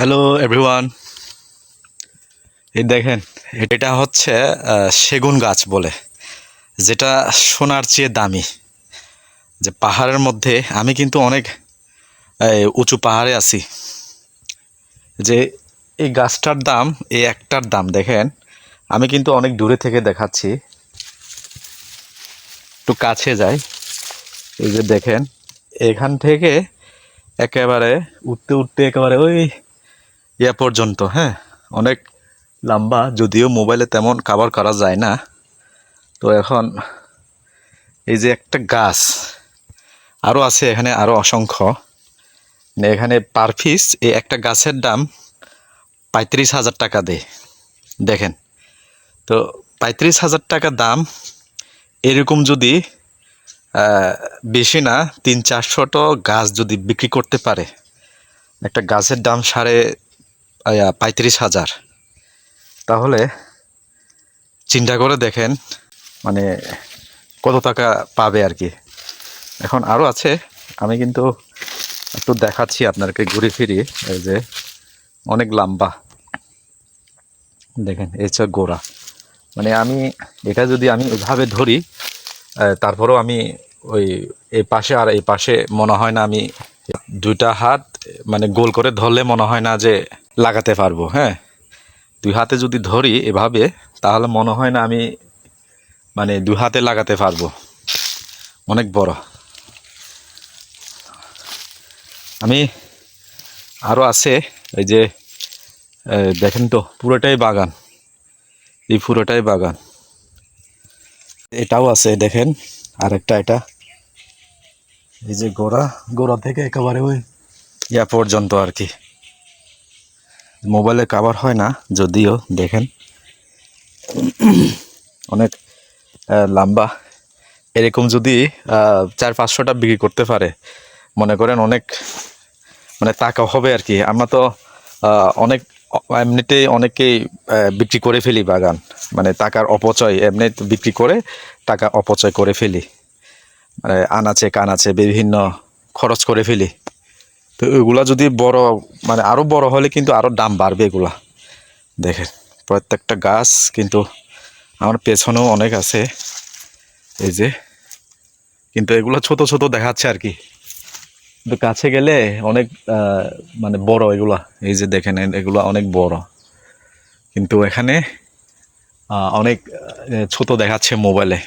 Hello everyone এই দেখেন, এটা হচ্ছে সেগুন গাছ বলে, যেটা সোনার চেয়ে দামি। যে পাহাড়ের মধ্যে আমি কিন্তু অনেক উঁচু পাহাড়ে আছি। যে এই গাছটার দাম, এই একটার দাম, দেখেন, আমি কিন্তু অনেক দূরে থেকে দেখাচ্ছি। একটু কাছে যাই। এই যে দেখেন, এখান থেকে একেবারে উঠতে উঠতে একেবারে ওই ইয়া পর্যন্ত হ্যাঁ? অনেক লম্বা, যদিও মোবাইলে তেমন কাভার করা যায় না। তো এখন এই যে একটা গাছ আরও আছে এখানে আরও অসংখ্য। এখানে পার পিস এই একটা গাছের দাম পঁয়ত্রিশ হাজার টাকা দেয় দেখেন, তো পঁয়ত্রিশ হাজার টাকা দাম, এরকম যদি বেশি না, তিন চারশোটো গাছ যদি বিক্রি করতে পারে, একটা গাছের দাম সাড়ে পঁয়ত্রিশ হাজার। তাহলে চিন্তা করে দেখেন মানে কত টাকা পাবে আর কি। এখন আরও আছে আমি কিন্তু একটু দেখাচ্ছি আপনাকে ঘুরে ফিরি এই যে অনেক লম্বা। দেখেন এই হচ্ছে গোড়া। মানে আমি এটা যদি আমি ওইভাবে ধরি তারপরেও আমি ওই এই পাশে আর এই পাশে মনে হয় না আমি দুইটা হাত মানে গোল করে ধরলে মনে হয় না যে লাগাতে পারব হ্যাঁ? দুই হাতে যদি ধরি এভাবে, তাহলে মনে হয় না আমি মানে দুই হাতে লাগাতে পারব। অনেক বড়। আমি আরও আছে, এই যে দেখেন তো, পুরোটাই বাগান। এই পুরোটাই বাগান। এটাও আছে, দেখেন, আরেকটা এটা। এই যে গোড়া গোড়া থেকে একেবারে ওই ইয়া পর্যন্ত আর কি। মোবাইলে কাভার হয় না, যদিও, দেখেন। অনেক লম্বা। এরকম যদি চার পাঁচশোটা বিক্রি করতে পারে, মনে করেন অনেক মানে টাকা হবে আর কি। আমরা তো অনেক এমনিতেই অনেকেই বিক্রি করে ফেলি বাগান। মানে টাকার অপচয়, এমনি বিক্রি করে টাকা অপচয় করে ফেলি। মানে আনাচে কানাচে বিভিন্ন খরচ করে ফেলি। তো এগুলা যদি বড় মানে আরও বড় হলে কিন্তু আরও দাম বাড়বে এগুলা। দেখেন, প্রত্যেকটা গাছ কিন্তু আমার পেছনেও অনেক আছে। এই যে, কিন্তু এগুলো ছোট ছোট দেখাচ্ছে আর কি। কিন্তু কাছে গেলে অনেক মানে বড় এগুলা। এই যে দেখেন এগুলা অনেক বড়। কিন্তু এখানে অনেক ছোট দেখাচ্ছে মোবাইলে।